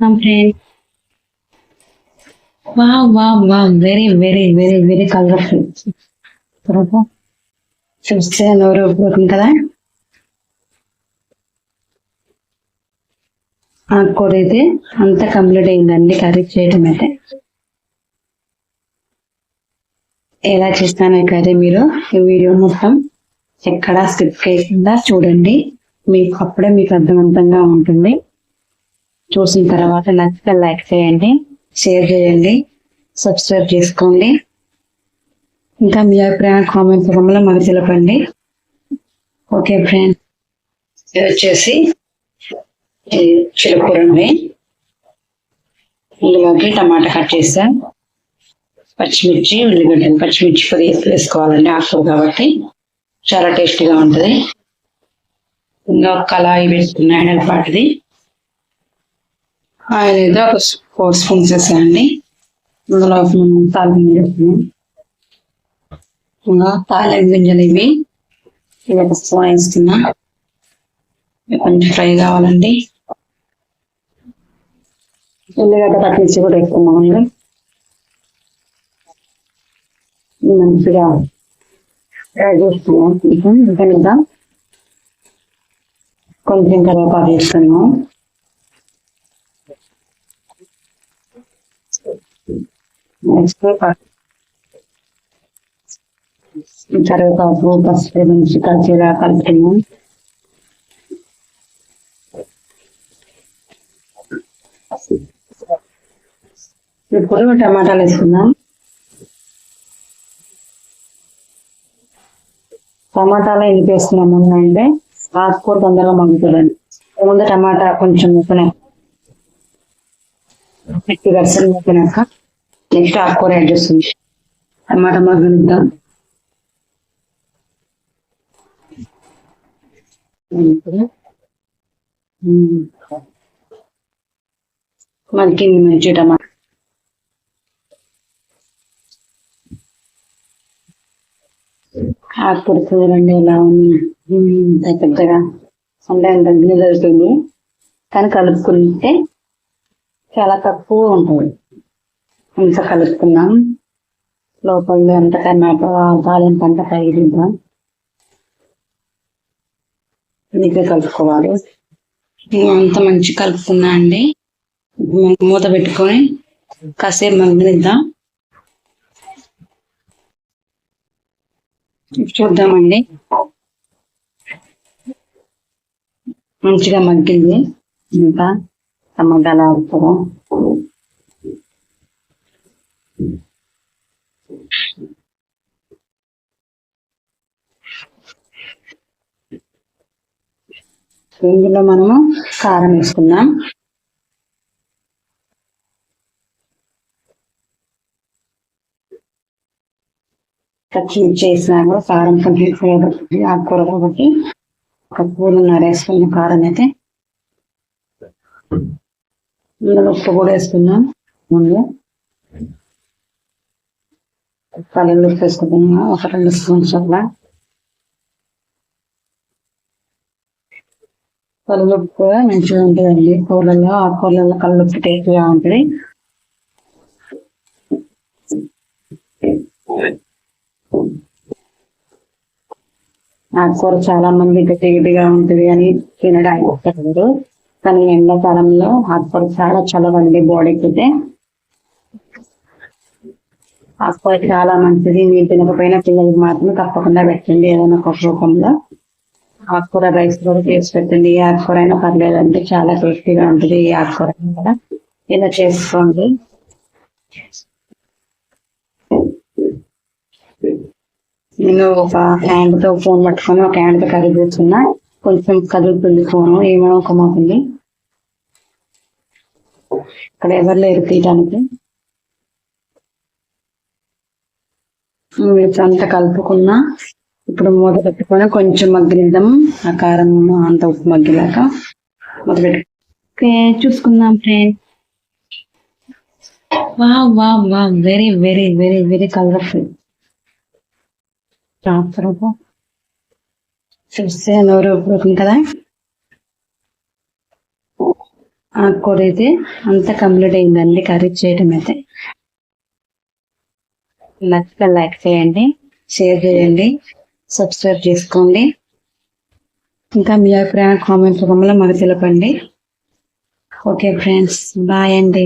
Friend wow wow wow. Very very very very colourful చూస్తే నోరు ఊరిపోతుంది కదా? ఆకుకూర అయితే అంతా కంప్లీట్ అయిందండి కర్రీ చేయటం అయితే. ఎలా చేస్తాను ఈ కర్రీ మీరు? ఈ వీడియో మొత్తం ఎక్కడ స్కిప్ చేయకుండా చూడండి. మీకు అప్పుడే మీకు అర్థవంతంగా ఉంటుంది. చూసిన తర్వాత నచ్చితే లైక్ చేయండి షేర్ చేయండి సబ్స్క్రైబ్ చేసుకోండి. ఇంకా మీ అభిప్రాయం కామెంట్ రూపంలో మాకు తెలపండి. ఓకే ఫ్రెండ్ ఇది వచ్చేసి చిలకూరని. ఇందులోకి టమాటా కట్ చేసా పచ్చిమిర్చి ఉల్లిగడ్డలు పచ్చిమిర్చి పొడి వేసుకోవాలండి ఆకులు కాబట్టి. చాలా టేస్టీగా ఉంటుంది. ఇంకా కళాయి వేసుకున్నాయి పాటిది. ఆయిల్ ఏదో ఒక ఫోర్ స్పూన్స్ వేసాయండి ఇందులో తాలింపు వేసుకున్నాం ఇంకా తాలింపు గింజలు ఇవి. ఇవి ఒక స్పూన్ కొంచెం ఫ్రై కావాలండి. ఉల్లిగడ్డ పచ్చిమిర్చి కూడా వేసుకున్నామండి మంచిగా ఫ్రై చేస్తున్నాం. కొంచెం కరివేపాకు వేస్తున్నాం నెక్స్ట్ కరివేపాకు పసుపు నుంచి కలిసేలా కలుపుతున్నాం ఇప్పుడు టమాటాలు వేసుకుందాం టమాటాలు ఎందుకు వేస్తున్నాం ముందు అంటే ఆకుకూర తొందరగా మగ్గుతుందండి ముందు టమాటా కొంచెం ముక్కనే ఫిఫ్టీ పర్సెంట్ ముప్పినాక నెక్స్ట్ ఆకుకూర యాడ్ చేస్తుంది టమాటా మగ్గనిద్దాం మనకి మంచి టమాటా ఆకుకూర చూడండి ఎలా ఉంది పెద్దగా అంటే అంత జరుగుతుంది కానీ కలుపుకుంటే చాలా తక్కువ ఉంటుంది ఇంత కలుపుకున్నాం లోపల ఎంత టమాటో పంట అంతా తగిలిద్దాం నీకే కలుపుకోవాలి అంత మంచి కలుపుకున్నా అండి. మూత పెట్టుకొని కాసేపు మగ్గనిద్దాం. చూద్దామండి. మంచిగా మగ్గింది. ఇంకా టమాటాలు ఆడుకోవడం ఇందులో మనము కారం వేసుకుందాం. పచ్చిమిర్చి వేసినా కూడా కారం కొంచెం ఫ్లేవర్ ఆకుకూర కాబట్టి ఒక కూరన్నర వేసుకున్న కారం అయితే. ఇందులో ఉప్పు కూడా వేసుకున్నాం ముందు కళ్ళు వేసుకుంటున్నా ఒక రెండు స్పూన్స్ కళ్ళుప్పు కూడా మంచిగా ఉంటుందండి. కూరల్లో ఆ కూరల్లో కళ్ళుప్పు టేస్ట్గా ఉంటుంది. ఆకుకూర చాలా మంది గట్టి గట్టిగా ఉంటుంది అని తినడానికి ఇష్టపడరు. కానీ ఎండాకాలంలో ఆకుకూర చాలా చలవండి బాడీకి అయితే ఆకుకూర చాలా మంచిది మీరు తినకపోయినా పిల్లలకి మాత్రం తప్పకుండా పెట్టండి ఏదైనా ఒక రూపంలో. ఆకుకూర రైస్ కూడా చేసి పెట్టండి ఏ ఆకుకూర అయినా పర్లేదండి చాలా టేస్టీగా ఉంటుంది ఈ ఆకుకూర కూడా. ఇలా చేసుకోండి. నేను ఒక హ్యాండ్తో ఫోన్ పట్టుకొని ఒక హ్యాండ్తో కర్రీ చేస్తున్నా. కొంచెం కదులుతుంది ఫోన్ ఏమనుకోమాకుంది ఇక్కడ ఎవరు లేరు తీయడానికి అంత కలుపుకున్నా ఇప్పుడు మూత పెట్టుకొని కొంచెం మగ్గిద్దాం ఆ కారం అంత ఉప్పు మగ్గిలాక మూత పెట్టు ఓకే చూసుకుందాం friend wow wow wow very very very very colourful. చూస్తే నోరు కదా? ఆకుకూర అయితే అంతా కంప్లీట్ అయిందండి కర్రీ చేయడం అయితే నచ్చితే లైక్ చేయండి షేర్ చేయండి సబ్స్క్రైబ్ చేసుకోండి. ఇంకా మీ అభిప్రాయం కామెంట్ రూపంలో మాకు తెలపండి. ఓకే ఫ్రెండ్స్ బాయ్ అండి.